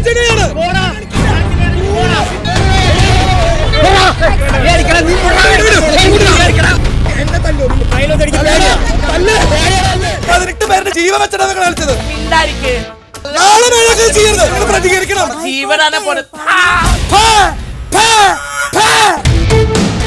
അഞ്ജനയാണ് പതിനെട്ട് പേരുടെ ജീവൻ വെച്ചാണ് നിങ്ങൾ കളിച്ചത്. നാളെ ചെയ്യരുത്. നിങ്ങൾ പ്രതികരിക്കണം. ജീവനാണ്.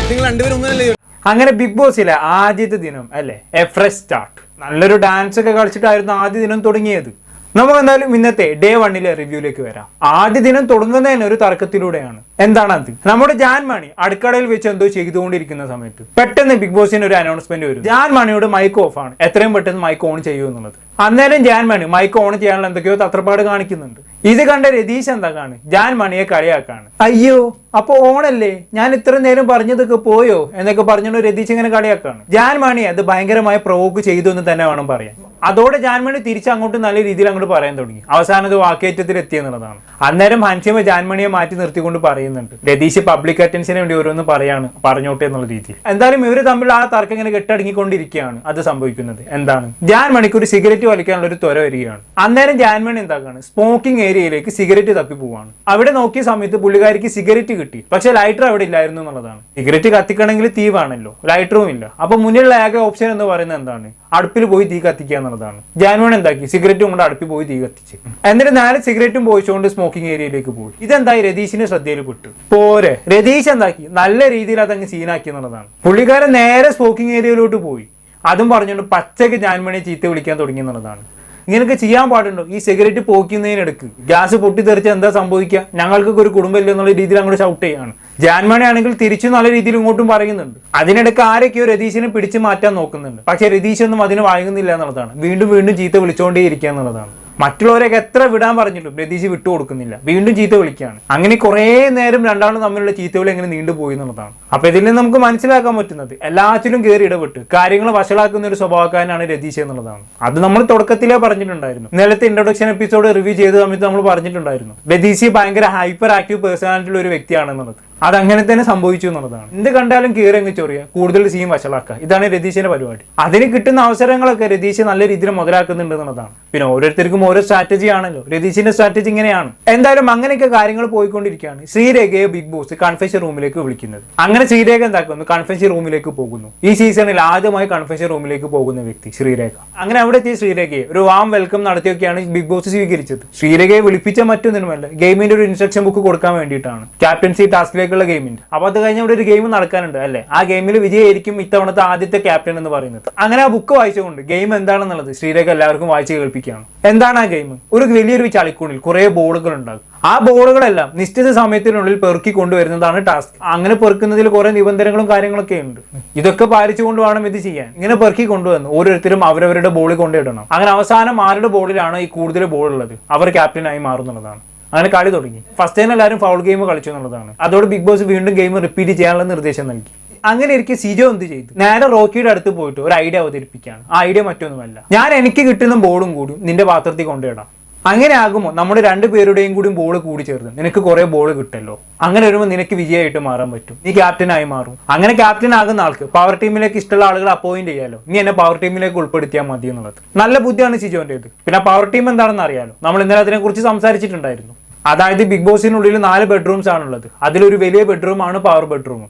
നിങ്ങൾ രണ്ടുപേരും ഒന്നല്ലേ അങ്ങനെ ബിഗ് ബോസിലെ ആദ്യത്തെ ദിനം അല്ലേ? A fresh start. നല്ലൊരു ഡാൻസ് ഒക്കെ കളിച്ചിട്ടായിരുന്നു ആദ്യ ദിനം തുടങ്ങിയത്. നമുക്ക് എന്തായാലും ഇന്നത്തെ ഡേ വണ്ണിലെ റിവ്യൂലേക്ക് വരാം. ആദ്യ ദിനം തുടങ്ങുന്നതിന് ഒരു തർക്കത്തിലൂടെയാണ്. എന്താണ് അത് നമ്മുടെ ജാൻ മണി അടുക്കളയിൽ വെച്ച് എന്തോ ചെയ്തുകൊണ്ടിരിക്കുന്ന സമയത്ത് പെട്ടെന്ന് ബിഗ് ബോസിന് ഒരു അനൗൺസ്മെന്റ് വരും ജാൻ മണിയോട് മൈക്ക് ഓഫ് ആണ്. എത്രയും പെട്ടെന്ന് മൈക്ക് ഓൺ ചെയ്യൂ എന്നുള്ളത്. അന്നേരം ജാൻ മണി മൈക്ക് ഓൺ ചെയ്യാനുള്ള എന്തൊക്കെയോ തത്രപ്പാട് കാണിക്കുന്നുണ്ട്. ഇത് കണ്ട രതീഷ് എന്താ ജാൻ മണിയെ കളിയാക്കാണ്. അയ്യോ അപ്പൊ ഓണല്ലേ ഞാൻ ഇത്ര നേരം പറഞ്ഞതൊക്കെ പോയോ? എന്നൊക്കെ പറഞ്ഞുകൊണ്ട് രതീഷ് ഇങ്ങനെ കളിയാക്കാണ്. ജാൻ അത് ഭയങ്കരമായി പ്രവോക്ക് ചെയ്തു എന്ന് തന്നെ വേണം പറയാൻ. അതോടെ ജാൻമണി തിരിച്ച് അങ്ങോട്ട് നല്ല രീതിയിൽ അങ്ങോട്ട് പറയാൻ തുടങ്ങി. അവസാനം അത് വാക്കേറ്റത്തിൽ എത്തിയെന്നുള്ളതാണ് അന്നേരം ഹൻസിമ ജാൻമണിയെ മാറ്റി നിർത്തിക്കൊണ്ട് പറയുന്നുണ്ട്. രതീഷ് പബ്ലിക് അറ്റൻഷന് വേണ്ടി ഓരോന്ന് പറയാണ് പറഞ്ഞോട്ടെ എന്നുള്ള രീതിയിൽ. എന്തായാലും ഇവർ തമ്മിൽ ആ തർക്കം ഇങ്ങനെ കെട്ടടങ്ങിക്കൊണ്ടിരിക്കുകയാണ്. അത് സംഭവിക്കുന്നത് എന്താണ്? ജാൻമണിക്ക് ഒരു സിഗരറ്റ് വലിക്കാനുള്ള ഒരു ത്വര വരികയാണ്. അന്നേരം ജാൻമണി എന്താക്കാണ്? സ്മോക്കിംഗ് ഏരിയയിലേക്ക് സിഗരറ്റ് തപ്പി പോവാണ്. അവിടെ നോക്കിയ സമയത്ത് പുള്ളിക്കാരിക്ക് സിഗരറ്റ് കിട്ടി. പക്ഷെ ലൈറ്റർ അവിടെ ഇല്ലായിരുന്നു എന്നുള്ളതാണ്. സിഗരറ്റ് കത്തിക്കണമെങ്കിൽ തീ വേണമല്ലോ. ലൈറ്ററും ഇല്ല. അപ്പൊ മുന്നിലുള്ള ഏക ഓപ്ഷൻ എന്ന് പറയുന്നത് എന്താണ്? അടുപ്പിൽ പോയി തീ കത്തിക്കുക എന്നുള്ളതാണ് ജാൻവൺ എന്താക്കി? സിഗരറ്റും കൊണ്ട് അടുപ്പി പോയി തീ കത്തിച്ച്. എന്നിട്ട് നാല് സിഗരറ്റും പോയിച്ചുകൊണ്ട് സ്മോക്കിംഗ് ഏരിയയിലേക്ക് പോയി. ഇതെന്തായി? രതീഷിന്റെ ശ്രദ്ധയിൽ പെട്ടു. പോരെ. രതീഷ് എന്താക്കി? നല്ല രീതിയിൽ അതങ്ങ് സീനാക്കി എന്നുള്ളതാണ്. പുള്ളിക്കാരൻ നേരെ സ്മോക്കിംഗ് ഏരിയയിലോട്ട് പോയി. അതും പറഞ്ഞുകൊണ്ട് പച്ചയ്ക്ക് ജാൻമണിയെ ചീത്ത വിളിക്കാൻ തുടങ്ങി എന്നുള്ളതാണ്. ഇങ്ങനെയൊക്കെ ചെയ്യാൻ പാടുണ്ടോ? ഈ സിഗരറ്റ് പോക്കുന്നതിനിടക്ക്. ഗ്യാസ് പൊട്ടിത്തെറിച്ച് എന്താ സംഭവിക്കുക? ഞങ്ങൾക്കൊക്കെ ഒരു കുടുംബമില്ല എന്നുള്ള രീതിയിൽ അങ്ങോട്ട് ഷൗട്ട് ചെയ്യാണ് ജാൻമണി ആണെങ്കിൽ തിരിച്ചു നല്ല രീതിയിൽ ഇങ്ങോട്ടും പറയുന്നുണ്ട്. അതിനിടയ്ക്ക് ആരൊക്കെയോ രതീശിനെ പിടിച്ചു മാറ്റാൻ നോക്കുന്നുണ്ട്. പക്ഷെ രതീശൊന്നും അതിന് വഴങ്ങുന്നില്ല എന്നുള്ളതാണ്. വീണ്ടും വീണ്ടും ചീത്ത വിളിച്ചുകൊണ്ടേ ഇരിക്കുക എന്നുള്ളതാണ്. മറ്റുള്ളവരെയൊക്കെ എത്ര വിടാൻ പറഞ്ഞിട്ടും രതീഷ് വിട്ടു കൊടുക്കുന്നില്ല. വീണ്ടും ചീത്ത വിളിക്കുകയാണ്. അങ്ങനെ കുറേ നേരം രണ്ടാളും തമ്മിലുള്ള ചീത്തകൾ എങ്ങനെ നീണ്ടുപോയി എന്നുള്ളതാണ്. അപ്പോൾ ഇതിൽ നിന്ന് നമുക്ക് മനസ്സിലാക്കാൻ പറ്റുന്നത് എല്ലാത്തിലും കയറി ഇടപെട്ട് കാര്യങ്ങൾ വഷളാക്കുന്ന ഒരു സ്വഭാവക്കാരനാണ് രതീഷ് എന്നുള്ളതാണ്. അത് നമ്മൾ തുടക്കത്തിലേ പറഞ്ഞിട്ടുണ്ടായിരുന്നു. നേരത്തെ ഇൻട്രൊഡക്ഷൻ എപ്പിസോഡ് റിവ്യൂ ചെയ്ത സമയത്ത് നമ്മൾ പറഞ്ഞിട്ടുണ്ടായിരുന്നു. രതീഷ് ഭയങ്കര ഹൈപ്പർ ആക്റ്റീവ് പേഴ്സണാലിറ്റി ഉള്ള ഒരു വ്യക്തിയാണെന്നുള്ളത്. അത് അങ്ങനെ തന്നെ സംഭവിച്ചു എന്നുള്ളതാണ്. എന്ത് കണ്ടാലും കീറി അങ്ങ് ചൊറിയുക കൂടുതൽ സീൻ വഷളാക്കുക. ഇതാണ് രതീശിന്റെ പരിപാടി. അതിന് കിട്ടുന്ന അവസരങ്ങളൊക്കെ രതീഷ് നല്ല രീതിയിൽ മുതലാക്കുന്നുണ്ട് എന്നുള്ളതാണ്. പിന്നെ ഓരോരുത്തർക്കും ഓരോ സ്ട്രാറ്റജി ആണല്ലോ. രതീഷിന്റെ സ്ട്രാറ്റജി ഇങ്ങനെയാണ്. എന്തായാലും അങ്ങനെയൊക്കെ കാര്യങ്ങൾ പോയിക്കൊണ്ടിരിക്കുകയാണ്. ശ്രീരേഖയെ ബിഗ് ബോസ് കൺഫെഷൻ റൂമിലേക്ക് വിളിക്കുന്നത്. അങ്ങനെ ശ്രീരേഖ എന്താക്കുന്നു? കൺഫെഷൻ റൂമിലേക്ക് പോകുന്നു. ഈ സീസണിൽ ആദ്യമായി കൺഫെഷൻ റൂമിലേക്ക് പോകുന്ന വ്യക്തി ശ്രീരേഖ. അങ്ങനെ അവിടെ എത്തിയ ശ്രീരേഖയെ ഒരു വാം വെൽക്കം നടത്തിയൊക്കെയാണ് ബിഗ് ബോസ് സ്വീകരിച്ചത്. ശ്രീരേഖയെ വിളിപ്പിച്ച മറ്റൊന്നിനുമല്ല ഗെയിമിന്റെ ഒരു ഇൻസ്ട്രക്ഷൻ ബുക്ക് കൊടുക്കാൻ വേണ്ടിയിട്ടാണ്. ക്യാപ്റ്റൻസി ടാസ്കിലേക്കുള്ള ഗെയിമിന്റെ അപ്പൊ അത് കഴിഞ്ഞ ഒരു ഗെയിം നടക്കാനുണ്ട് അല്ലെ? ആ ഗെയിമിൽ വിജയായിരിക്കും ഇത്തവണത്തെ ആദ്യത്തെ ക്യാപ്റ്റൻ എന്ന് പറയുന്നത്. അങ്ങനെ ആ ബുക്ക് വായിച്ചുകൊണ്ട് ഗെയിം എന്താണെന്നുള്ളത് ശ്രീരേഖ എല്ലാവർക്കും വായിച്ച് കേൾപ്പിക്കുകയാണ്. എന്താണ് ആ ഗെയിം? ഒരു വലിയൊരു ചളിക്കൂണിൽ കുറെ ബോളുകൾ ഉണ്ടാകും. ആ ബോളുകളെല്ലാം നിശ്ചിത സമയത്തിനുള്ളിൽ പെറുക്കി കൊണ്ടുവരുന്നതാണ് ടാസ്ക്. അങ്ങനെ പെറുക്കുന്നതിൽ കുറെ നിബന്ധനകളും കാര്യങ്ങളൊക്കെ ഉണ്ട്. ഇതൊക്കെ പാലിച്ചുകൊണ്ട് വേണം ഇത് ചെയ്യാൻ. ഇങ്ങനെ പെറുക്കി കൊണ്ടുവന്ന് ഓരോരുത്തരും അവരവരുടെ ബോളിൽ കൊണ്ടിടണം അങ്ങനെ അവസാനം ആരുടെ ബോളിലാണ് ഈ കൂടുതൽ ബോൾ ഉള്ളത് അവർ ക്യാപ്റ്റനായി മാറുന്നുള്ളതാണ്. അങ്ങനെ കളി തുടങ്ങി. ഫസ്റ്റ് ടൈം എല്ലാവരും ഫൗൾ ഗെയിം കളിച്ചു എന്നുള്ളതാണ്. അതോടെ ബിഗ് ബോസ് വീണ്ടും ഗെയിം റിപ്പീറ്റ് ചെയ്യാനുള്ള നിർദ്ദേശം നൽകി. അങ്ങനെ എനിക്ക് സിജോ എന്ത് ചെയ്തു? നേരെ റോക്കിയുടെ അടുത്ത് പോയിട്ട് ഒരു ഐഡിയ അവതരിപ്പിക്കുകയാണ്. ആ ഐഡിയ മറ്റൊന്നുമല്ല. ഞാൻ എനിക്ക് കിട്ടുന്ന ബോളും കൂടി നിന്റെ പാത്രത്തിൽ കൊണ്ടുവിടാം. അങ്ങനെ ആകുമോ നമ്മുടെ രണ്ട് പേരുടെയും കൂടി ബോൾ കൂടി ചേർന്ന് നിനക്ക് കുറെ ബോൾ കിട്ടല്ലോ. അങ്ങനെ വരുമ്പോൾ നിനക്ക് വിജയമായിട്ട് മാറാൻ പറ്റും. നീ ക്യാപ്റ്റനായി മാറും. അങ്ങനെ ക്യാപ്റ്റൻ ആകുന്ന ആൾക്ക് പവർ ടീമിലേക്ക് ഇഷ്ടമുള്ള ആളുകൾ അപ്പോയിന്റ് ചെയ്യാലോ? നീ എന്നെ പവർ ടീമിലേക്ക് ഉൾപ്പെടുത്തിയാൽ മതി എന്നുള്ളത്. നല്ല ബുദ്ധിയാണ് സിജോന്റേത് പിന്നെ പവർ ടീം എന്താണെന്ന് അറിയാലോ? നമ്മൾ ഇന്നലെ അതിനെ കുറിച്ച് സംസാരിച്ചിട്ടുണ്ടായിരുന്നു. അതായത് ബിഗ് ബോസിനുള്ളിൽ നാല് ബെഡ്റൂംസ് ആണുള്ളത്. അതിലൊരു വലിയ ബെഡ്റൂമാണ് പവർ ബെഡ്റൂം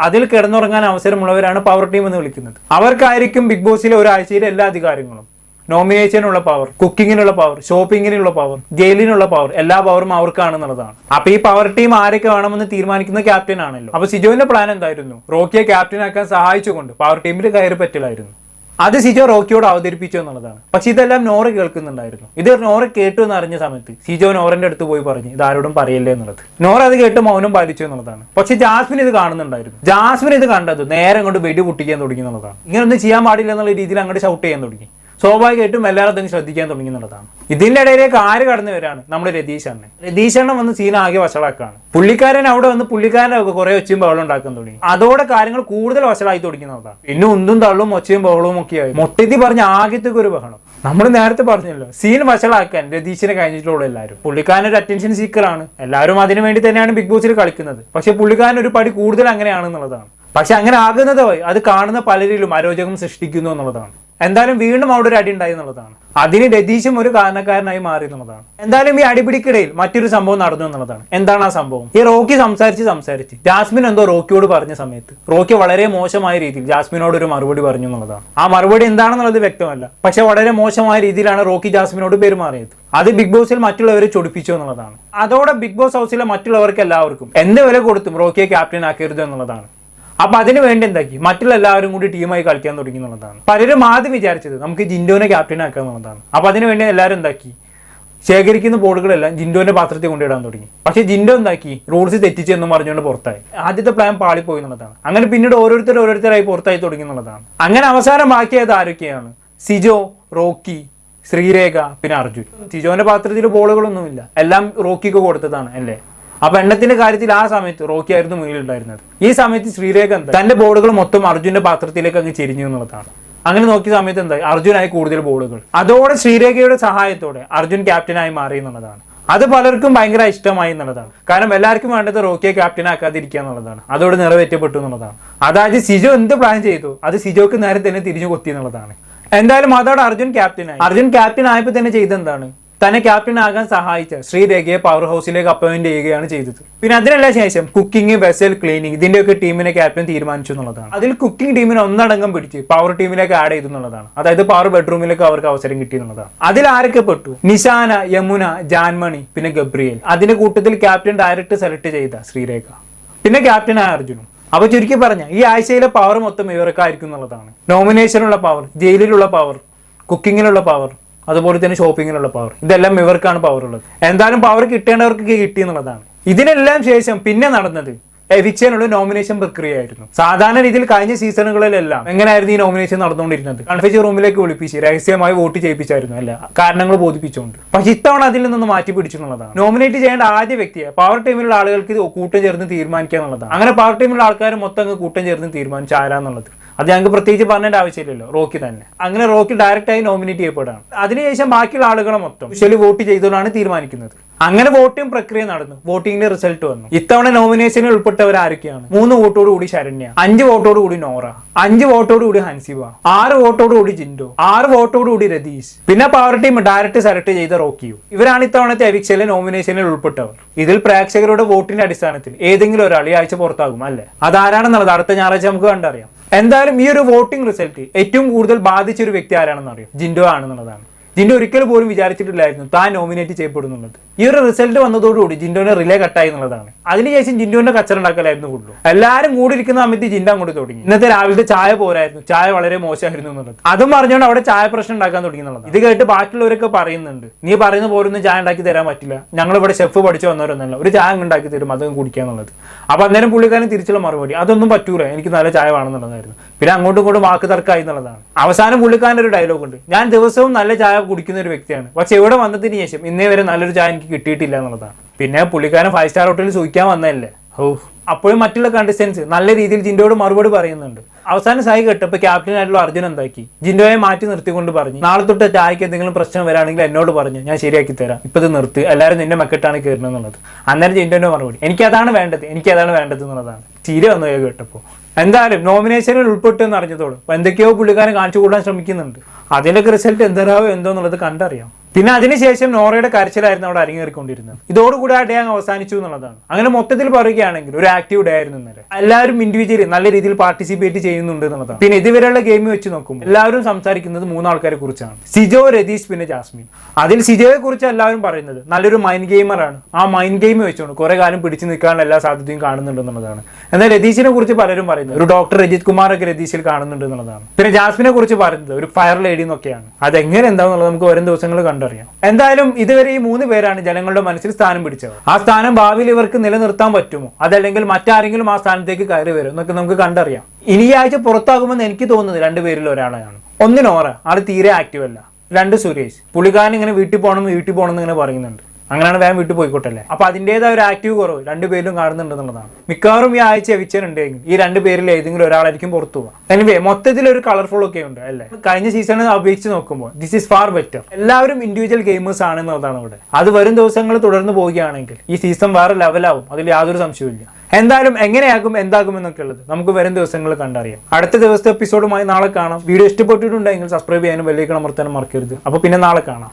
അതിൽ കിടന്നുറങ്ങാൻ അവസരമുള്ളവരാണ് പവർ ടീം എന്ന് വിളിക്കുന്നത്. അവർക്കായിരിക്കും ബിഗ് ബോസിലെ ഒരാഴ്ചയിലെ എല്ലാ അധികാരങ്ങളും. നോമിനേഷനുള്ള പവർ കുക്കിങ്ങിനുള്ള പവർ ഷോപ്പിങ്ങിനുള്ള പവർ ജയിലിനുള്ള പവർ എല്ലാ പവറും അവർക്കാണെന്നുള്ളതാണ്. അപ്പൊ ഈ പവർ ടീം ആരൊക്കെ വേണമെന്ന് തീരുമാനിക്കുന്ന ക്യാപ്റ്റൻ ആണല്ലോ. അപ്പൊ സിജോവിന്റെ പ്ലാൻ എന്തായിരുന്നു? റോക്കിയെ ക്യാപ്റ്റൻ ആക്കാൻ സഹായിച്ചുകൊണ്ട് പവർ ടീമിൽ കയറി പറ്റലായിരുന്നു. അത് സിജോ റോക്കിയോട് അവതരിപ്പിച്ചു എന്നുള്ളതാണ്. പക്ഷെ ഇതെല്ലാം നോറ കേൾക്കുന്നുണ്ടായിരുന്നു. ഇത് നോറ കേട്ടു എന്ന് അറിഞ്ഞ സമയത്ത് സിജോ നോറിന്റെ അടുത്ത് പോയി പറഞ്ഞു ഇത് ആരോടും പറയില്ലേ എന്നുള്ളത്. നോറ അത് കേട്ട് മൗനം പാലിച്ചു എന്നുള്ളതാണ്. പക്ഷെ ജാസ്മിൻ ഇത് കാണുന്നുണ്ടായിരുന്നു. ജാസ്മിൻ ഇത് കണ്ടത് നേരെ അങ്ങോട്ട് വെടി പൊട്ടിക്കാൻ തുടങ്ങി എന്നുള്ളതാണ്. ഇങ്ങനൊന്നും ചെയ്യാൻ പാടില്ല എന്നുള്ള രീതിയിൽ അങ്ങോട്ട് ഷൗട്ട് ചെയ്യാൻ തുടങ്ങി. സ്വാഭാവികമായിട്ടും എല്ലാവരും തന്നെ ശ്രദ്ധിക്കാൻ തുടങ്ങി ഇതിന്റെ ഇടയിലേക്ക് ആര് കടന്നു വരാണ് നമ്മുടെ രതീഷ് അണ്ണൻ. രതീഷ് അണ്ണൻ വന്ന് സീന ആകെ വഷളാക്കാണ് പുള്ളിക്കാരൻ അവിടെ വന്ന് പുള്ളിക്കാരനൊക്കെ കുറെ ഒച്ചയും ബഹളം ഉണ്ടാക്കാൻ തുടങ്ങി. അതോടെ കാര്യങ്ങൾ കൂടുതൽ വഷളായി തുടങ്ങുന്നതാണ് പിന്നെ ഉന്തും തള്ളും ഒച്ചയും ബഹളവും ഒക്കെ ആയി. മൊത്തത്തിൽ പറഞ്ഞ ആകെത്തേക്ക് ഒരു ബഹളം. നമ്മൾ നേരത്തെ പറഞ്ഞല്ലോ സീൻ വഷളാക്കാൻ രതീഷിനെ കഴിഞ്ഞിട്ടുള്ള എല്ലാവരും. പുള്ളിക്കാരൻ ഒരു അറ്റൻഷൻ സീക്കറാണ് എല്ലാവരും അതിനു വേണ്ടി തന്നെയാണ് ബിഗ് ബോസിൽ കളിക്കുന്നത്. പക്ഷെ പുള്ളിക്കാരൻ ഒരു പടി കൂടുതൽ അങ്ങനെയാണെന്നുള്ളതാണ് പക്ഷെ അങ്ങനെ ആകുന്നത് അത് കാണുന്ന പലരിലും അരോചകം സൃഷ്ടിക്കുന്നു എന്നുള്ളതാണ്. എന്തായാലും വീണ്ടും അവിടെ ഒരു അടി ഉണ്ടായി എന്നുള്ളതാണ്. അതിന് രതീശും ഒരു കാരണക്കാരനായി മാറി എന്നുള്ളതാണ്. എന്തായാലും ഈ അടിപിടിക്കിടയിൽ മറ്റൊരു സംഭവം നടന്നു എന്നുള്ളതാണ്. എന്താണ് ആ സംഭവം? ഈ റോക്കി സംസാരിച്ച് സംസാരിച്ച് ജാസ്മിൻ എന്തോ റോക്കിയോട് പറഞ്ഞ സമയത്ത് റോക്കി വളരെ മോശമായ രീതിയിൽ ജാസ്മിനോട് ഒരു മറുപടി പറഞ്ഞു എന്നുള്ളതാണ്. ആ മറുപടി എന്താണെന്നുള്ളത് വ്യക്തമല്ല. പക്ഷെ വളരെ മോശമായ രീതിയിലാണ് റോക്കി ജാസ്മിനോട് പെരുമാറിയത്. അത് ബിഗ് ബോസിൽ മറ്റുള്ളവരെ ചൊടിപ്പിച്ചു എന്നുള്ളതാണ്. അതോടെ ബിഗ് ബോസ് ഹൗസിലെ മറ്റുള്ളവർക്ക് എല്ലാവർക്കും എന്ത് വില കൊടുത്തും റോക്കിയെ ക്യാപ്റ്റൻ ആക്കരുത് എന്നുള്ളതാണ്. അപ്പൊ അതിന് വേണ്ടി എന്താക്കി? മറ്റുള്ള എല്ലാവരും കൂടി ടീമായി കളിക്കാൻ തുടങ്ങി എന്നുള്ളതാണ്. പലരും ആദ്യം വിചാരിച്ചത് നമുക്ക് ജിൻഡോനെ ക്യാപ്റ്റൻ ആക്കുക എന്നുള്ളതാണ്. അപ്പൊ അതിന് വേണ്ടി എല്ലാവരും എന്താക്കി? ശേഖരിക്കുന്ന ബോർഡുകളെല്ലാം ജിൻഡോന്റെ പാത്രത്തിൽ കൊണ്ടിടാൻ തുടങ്ങി. പക്ഷേ ജിൻഡോ എന്താക്കി? റൂൾസ് തെറ്റിച്ച് എന്ന് പറഞ്ഞുകൊണ്ട് പുറത്തായി. ആദ്യത്തെ പ്ലാൻ പാളിപ്പോയി എന്നുള്ളതാണ്. അങ്ങനെ പിന്നീട് ഓരോരുത്തർ ഓരോരുത്തരായി പുറത്തായി തുടങ്ങി എന്നുള്ളതാണ്. അങ്ങനെ അവസാനം ബാക്കിയത് ആരൊക്കെയാണ്? സിജോ റോക്കി ശ്രീരേഖ പിന്നെ അർജുൻ. സിജോന്റെ പാത്രത്തിൽ ബോളുകളൊന്നുമില്ല എല്ലാം റോക്കിക്ക് കൊടുത്തതാണ് അല്ലേ? അപ്പൊ എണ്ണത്തിന്റെ കാര്യത്തിൽ ആ സമയത്ത് റോക്കി ആയിരുന്നു മുന്നിലുണ്ടായിരുന്നത്. ഈ സമയത്ത് ശ്രീരേഖ തന്റെ ബോർഡുകൾ മൊത്തം അർജുന്റെ പാത്രത്തിലേക്ക് അങ്ങ് ചെരിഞ്ഞു എന്നുള്ളതാണ്. അങ്ങനെ നോക്കിയ സമയത്ത് എന്തായി? അർജുനായി കൂടുതൽ ബോർഡുകൾ. അതോടെ ശ്രീരേഖയുടെ സഹായത്തോടെ അർജുൻ ക്യാപ്റ്റനായി മാറി എന്നുള്ളതാണ്. അത് പലർക്കും ഭയങ്കര ഇഷ്ടമായി എന്നുള്ളതാണ്. കാരണം എല്ലാവർക്കും വേണ്ടത് റോക്കിയെ ക്യാപ്റ്റൻ ആക്കാതിരിക്കുക എന്നുള്ളതാണ്. അതോട് നിറവേറ്റപ്പെട്ടു എന്നുള്ളതാണ്. അതായത് സിജോ എന്ത് പ്ലാൻ ചെയ്തു? അത് സിജോക്ക് നേരെ തന്നെ തിരിഞ്ഞു കൊത്തി എന്നുള്ളതാണ്. എന്തായാലും അതോടെ അർജുൻ ക്യാപ്റ്റനായി. അർജുൻ ക്യാപ്റ്റൻ ആയപ്പോൾ തന്നെ ചെയ്തെന്താണ്? തന്നെ ക്യാപ്റ്റൻ ആകാൻ സഹായിച്ച ശ്രീരേഖയെ പവർ ഹൗസിലേക്ക് അപ്പോയിന്റ് ചെയ്യുകയാണ് ചെയ്തത്. പിന്നെ അതിനെല്ലാം ശേഷം കുക്കിംഗ് വെസൽ ക്ലീനിങ് ഇതിന്റെയൊക്കെ ടീമിനെ ക്യാപ്റ്റൻ തീരുമാനിച്ചു എന്നുള്ളതാണ്. അതിൽ കുക്കിംഗ് ടീമിനെ ഒന്നടങ്കം പിടിച്ച് പവർ ടീമിലേക്ക് ആഡ് ചെയ്തു എന്നുള്ളതാണ്. അതായത് പവർ ബെഡ്റൂമിലേക്ക് അവർക്ക് അവസരം കിട്ടി എന്നുള്ളതാണ്. അതിൽ ആരൊക്കെ പെട്ടു? നിശാന യമുന ജാൻമണി പിന്നെ ഗബ്രിയേൽ. അതിന്റെ കൂട്ടത്തിൽ ക്യാപ്റ്റൻ ഡയറക്റ്റ് സെലക്ട് ചെയ്ത ശ്രീരേഖ. പിന്നെ ക്യാപ്റ്റനായ അർജുനും. അപ്പൊ ചുരുക്കി പറഞ്ഞ ഈ ആഴ്ചയിലെ പവർ മൊത്തം ഇവർക്കായിരിക്കും എന്നുള്ളതാണ്. നോമിനേഷനുള്ള പവർ ജയിലിലുള്ള പവർ കുക്കിങ്ങിലുള്ള പവർ അതുപോലെ തന്നെ ഷോപ്പിങ്ങിനുള്ള പവർ ഇതെല്ലാം ഇവർക്കാണ് പവർ ഉള്ളത്. എന്തായാലും പവർ കിട്ടേണ്ടവർക്ക് കിട്ടി എന്നുള്ളതാണ്. ഇതിനെല്ലാം ശേഷം പിന്നെ നടന്നത് എവിക്സിനുള്ള നോമിനേഷൻ പ്രക്രിയയായിരുന്നു സാധാരണ രീതിയിൽ കഴിഞ്ഞ സീസണുകളിലെല്ലാം എങ്ങനെയായിരുന്നു ഈ നോമിനേഷൻ നടന്നുകൊണ്ടിരുന്നത്? കൺഫ്യൂഷൻ റൂമിലേക്ക് വിളിപ്പിച്ച് രഹസ്യമായി വോട്ട് ചെയ്യിപ്പിച്ചായിരുന്നു. അല്ല കാരണങ്ങൾ ബോധിപ്പിച്ചുകൊണ്ട്. പക്ഷെ ഇത്തവണ അതിൽ നിന്ന് മാറ്റി പിടിച്ചു എന്നുള്ളതാണ്. നോമിനേറ്റ് ചെയ്യേണ്ട ആദ്യ വ്യക്തിയെ പവർ ടീമിലുള്ള ആളുകൾക്ക് കൂട്ടം ചേർന്ന് തീരുമാനിക്കുക എന്നുള്ളതാണ്. അങ്ങനെ പവർ ടീമിലുള്ള ആൾക്കാർ മൊത്തം അങ്ങ് കൂട്ടം ചേർന്ന് തീരുമാനിച്ചു ആരാന്നുള്ളത്. അത് ഞങ്ങൾക്ക് പ്രത്യേകിച്ച് പറഞ്ഞേണ്ട ആവശ്യമില്ലല്ലോ റോക്കി തന്നെ. അങ്ങനെ റോക്കി ഡയറക്റ്റ് ആയി നോമിനേറ്റ് ചെയ്യപ്പെടുകയാണ്. അതിനുശേഷം ബാക്കിയുള്ള ആളുകളെ മൊത്തം ശരി വോട്ട് ചെയ്തുകൊണ്ടാണ് തീരുമാനിക്കുന്നത്. അങ്ങനെ വോട്ടിംഗ് പ്രക്രിയ നടന്നു. വോട്ടിംഗിന്റെ റിസൾട്ട് വന്നു. ഇത്തവണ നോമിനേഷനിൽ ഉൾപ്പെട്ടവർ ആരൊക്കെയാണ്? മൂന്ന് വോട്ടോട് കൂടി ശരണ്യ അഞ്ച് വോട്ടോട് കൂടി നോറ അഞ്ച് വോട്ടോട് കൂടി ഹൻസിബ ആറ് വോട്ടോട് കൂടി ജിൻഡോ ആറ് വോട്ടോട് കൂടി രതീഷ്. പിന്നെ പവർ ടീം ഡയറക്റ്റ് സെലക്ട് ചെയ്ത റോക്കിയു. ഇവരാണ് ഇത്തവണത്തെ എവിക്സിലെ നോമിനേഷനിൽ ഉൾപ്പെട്ടവർ. ഇതിൽ പ്രേക്ഷകരുടെ വോട്ടിന്റെ അടിസ്ഥാനത്തിൽ ഏതെങ്കിലും ഒരാൾ ഈ ആഴ്ച പുറത്താകും അല്ലെ? അതാരാണെന്നുള്ളത് അടുത്ത ഞായറാഴ്ച നമുക്ക് കണ്ടറിയാം. എന്തായാലും ഈ ഒരു വോട്ടിംഗ് റിസൾട്ട് ഏറ്റവും കൂടുതൽ ബാധിച്ച ഒരു വ്യക്തി ആരാണെന്ന് അറിയാം? ജിൻഡോ ആണെന്നുള്ളതാണ്. ജിൻഡോ ഒരിക്കൽ പോലും വിചാരിച്ചിട്ടില്ലായിരുന്നു. താൻ നോമിനേറ്റ് ചെയ്യപ്പെടുന്നുള്ളത്. ഈ ഒരു റിസൾട്ട് വന്നതോടുകൂടി ജിൻഡോനെ റിലേ കട്ടായി എന്നുള്ളതാണ്. അതിനുശേഷം ജിൻഡോന്റെ കച്ചറ ഉണ്ടാക്കലായിരുന്നു കൂടുതലും എല്ലാവരും കൂടിയിരിക്കുന്ന സമയത്ത് ജിൻഡോ അങ്ങോട്ട് തുടങ്ങി. ഇന്നത്തെ രാവിലത്തെ ചായ പോരായിരുന്നു. ചായ വളരെ മോശമായിരുന്നു എന്നുള്ളത്. അതും പറഞ്ഞുകൊണ്ട് അവിടെ ചായ പ്രശ്നം ഉണ്ടാക്കാൻ തുടങ്ങി എന്നുള്ളത്. ഇത് കേട്ട് ബാക്കിയുള്ളവരൊക്കെ പറയുന്നുണ്ട്. നീ പറയുന്ന പോലൊന്നും ചായ ഉണ്ടാക്കി തരാൻ പറ്റില്ല. ഞങ്ങൾ ഇവിടെ ഷെഫ് പഠിച്ചു വന്നവരൊന്നല്ല. ഒരു ചായ ഉണ്ടാക്കി തരും. അതും കുടിക്കുക എന്നുള്ളത്. അപ്പൊ അന്നേരം പുള്ളിക്കാരൻ തിരിച്ചുള്ള മറുപടി അതൊന്നും പറ്റൂല. എനിക്ക് നല്ല ചായ വേണമെന്നുള്ളതായിരുന്നു. പിന്നെ അങ്ങോട്ടും ഇങ്ങോട്ടും വാക്ക് തർക്കമായി എന്നുള്ളതാണ്. അവസാനം പുള്ളിക്കാരന്റെ ഒരു ഡയലോഗ് ഉണ്ട്. ഞാൻ ദിവസവും നല്ല ചായ കുടിക്കുന്ന ഒരു വ്യക്തിയാണ്. പക്ഷെ ഇവിടെ വന്നതിന് ശേഷം ഇന്നേ വരെ നല്ലൊരു ചായ എനിക്ക് കിട്ടിയിട്ടില്ല എന്നുള്ളതാണ്. പിന്നെ പുള്ളിക്കാരൻ ഫൈവ് സ്റ്റാർ ഹോട്ടലിൽ ചോദിക്കാൻ വന്നതല്ലേ? ഓ അപ്പോഴും മറ്റുള്ള കണ്ടസ്റ്റൻസ് നല്ല രീതിയിൽ ജിൻഡോയോട് മറുപടി പറയുന്നുണ്ട്. അവസാന സായി കേട്ടപ്പോൾ ക്യാപ്റ്റൻ ആയിട്ടുള്ള അർജുൻ എന്താക്കി? ജിൻഡോയെ മാറ്റി നിർത്തിക്കൊണ്ട് പറഞ്ഞു നാളെ തൊട്ട് ചായക്ക് എന്തെങ്കിലും പ്രശ്നം വരാണെങ്കിൽ എന്നോട് പറഞ്ഞു. ഞാൻ ശരിയാക്കി തരാം. ഇപ്പൊ ഇത് നിർത്തി. എല്ലാവരും നിന്റെ മക്കട്ടാണ് കയറുന്നത് അന്നേരം ജിൻഡോന്റെ മറുപടി എനിക്ക് അതാണ് വേണ്ടത്. എനിക്ക് അതാണ് വേണ്ടത് എന്നുള്ളതാണ്. ചീര വന്നു കേട്ടപ്പോൾ. എന്തായാലും നോമിനേഷനിൽ ഉൾപ്പെട്ടു എന്ന് അറിഞ്ഞതോട്. അപ്പൊ എന്തൊക്കെയോ പുള്ളിക്കാരൻ കാണിച്ചു കൂടാൻ ശ്രമിക്കുന്നുണ്ട്. അതിന്റെയൊക്കെ റിസൾട്ട് എന്തരാവോ എന്തോ എന്നുള്ളത് കണ്ടറിയാം. പിന്നെ അതിനുശേഷം നോറയുടെ കരച്ചിലായിരുന്നു അവിടെ അരങ്ങേറിക്കൊണ്ടിരുന്നത്. ഇതോടുകൂടി ആ ഡേ അങ്ങ് അവസാനിച്ചു എന്നുള്ളതാണ്. അങ്ങനെ മൊത്തത്തിൽ പറയുകയാണെങ്കിൽ ഒരു ആക്റ്റീവ് ഡേ ആയിരുന്നു ഇന്നലെ. എല്ലാവരും ഇൻഡിവിജ്വലി നല്ല രീതിയിൽ പാർട്ടിസിപ്പേറ്റ് ചെയ്യുന്നുണ്ട് എന്നുള്ളതാണ്. പിന്നെ ഇതുവരെയുള്ള ഗെയിം വെച്ച് നോക്കുമ്പോൾ എല്ലാവരും സംസാരിക്കുന്നത് മൂന്നാൾക്കാരെ കുറിച്ചാണ്. സിജോ രതീഷ് പിന്നെ ജാസ്മിൻ. അതിൽ സിജോയെ കുറിച്ച് എല്ലാവരും പറയുന്നത് നല്ലൊരു മൈൻഡ് ഗെയിമറാണ് ആ മൈൻഡ് ഗെയിം വെച്ചുകൊണ്ട് കുറെ കാലം പിടിച്ചു നിൽക്കാനുള്ള എല്ലാ സാധ്യതയും കാണുന്നുണ്ട് എന്നുള്ളതാണ്. എന്നാൽ രതീഷിനെ കുറിച്ച് പലരും പറയുന്നത് ഒരു ഡോക്ടർ രജിത് കുമാർ ഒക്കെ രതീഷിൽ കാണുന്നുണ്ട് എന്നുള്ളതാണ്. പിന്നെ ജാസ്മിനെ കുറിച്ച് പറയുന്നത് ഒരു ഫയർ ലേഡി എന്നൊക്കെയാണ്. അതെങ്ങനെ എന്താണെന്നുള്ളത് നമുക്ക് വരും ദിവസങ്ങൾ കണ്ടറിയാം എന്തായാലും ഇതുവരെ ഈ മൂന്ന് പേരാണ് ജനങ്ങളുടെ മനസ്സിൽ സ്ഥാനം പിടിച്ചത്. ആ സ്ഥാനം ഭാവിയിൽ ഇവർക്ക് നിലനിർത്താൻ പറ്റുമോ? അതല്ലെങ്കിൽ മറ്റാരെങ്കിലും ആ സ്ഥാനത്തേക്ക് കയറി വരും? എന്നൊക്കെ നമുക്ക് കണ്ടറിയാം. ഇനി ആഴ്ച പുറത്താകുമെന്ന് എനിക്ക് തോന്നുന്നത് രണ്ടുപേരിൽ ഒരാളെയാണ്. ഒന്നിനോറ ആൾ തീരെ ആക്റ്റീവ് അല്ല. രണ്ട് സുരേഷ്. പുള്ളിക്കാരൻ ഇങ്ങനെ വീട്ടിൽ പോകണം വീട്ടിൽ പോകണം എന്ന് ഇങ്ങനെ പറയുന്നുണ്ട്. അങ്ങനെയാണ് വേഗം വീട്ടിൽ പോയിക്കോട്ടല്ലേ അപ്പൊ അതിന്റെതായ ഒരു ആക്റ്റീവ് കുറവ് രണ്ടുപേരും കാണുന്നുണ്ടെന്നുള്ളതാണ് മിക്കവാറും ഈ ആഴ്ച എവിച്ചനുണ്ടെങ്കിൽ ഈ രണ്ട് പേരിൽ ഏതെങ്കിലും ഒരാളായിരിക്കും പുറത്തു പോവാം എനിവേ മൊത്തത്തിൽ ഒരു കളർഫുൾ ഒക്കെ ഉണ്ട് അല്ലേ? കഴിഞ്ഞ സീസണെ അപേക്ഷിച്ച് നോക്കുമ്പോൾ ദിസ് ഇസ് ഫാർ ബെറ്റർ എല്ലാവരും ഇൻഡിവിജ്വൽ ഗെയിമേഴ്സ് ആണെന്നുള്ളതാണ് ഇവിടെ. അത് വരും ദിവസങ്ങൾ തുടർന്ന് പോവുകയാണെങ്കിൽ ഈ സീസൺ വേറെ ലെവലാവും അതിൽ യാതൊരു സംശയവുമില്ല. എന്തായാലും എങ്ങനെയാകും എന്താകും എന്നൊക്കെ ഉള്ളത് നമുക്ക് വരും ദിവസങ്ങൾ കണ്ടറിയാം. അടുത്ത ദിവസത്തെ എപ്പിസോഡുമായി നാളെ കാണാം. വീഡിയോ ഇഷ്ടപ്പെട്ടിട്ടുണ്ടെങ്കിൽ സബ്സ്ക്രൈബ് ചെയ്യാനും വലിയ അമർത്താനും മറക്കരുത്. അപ്പൊ പിന്നെ നാളെ കാണാം.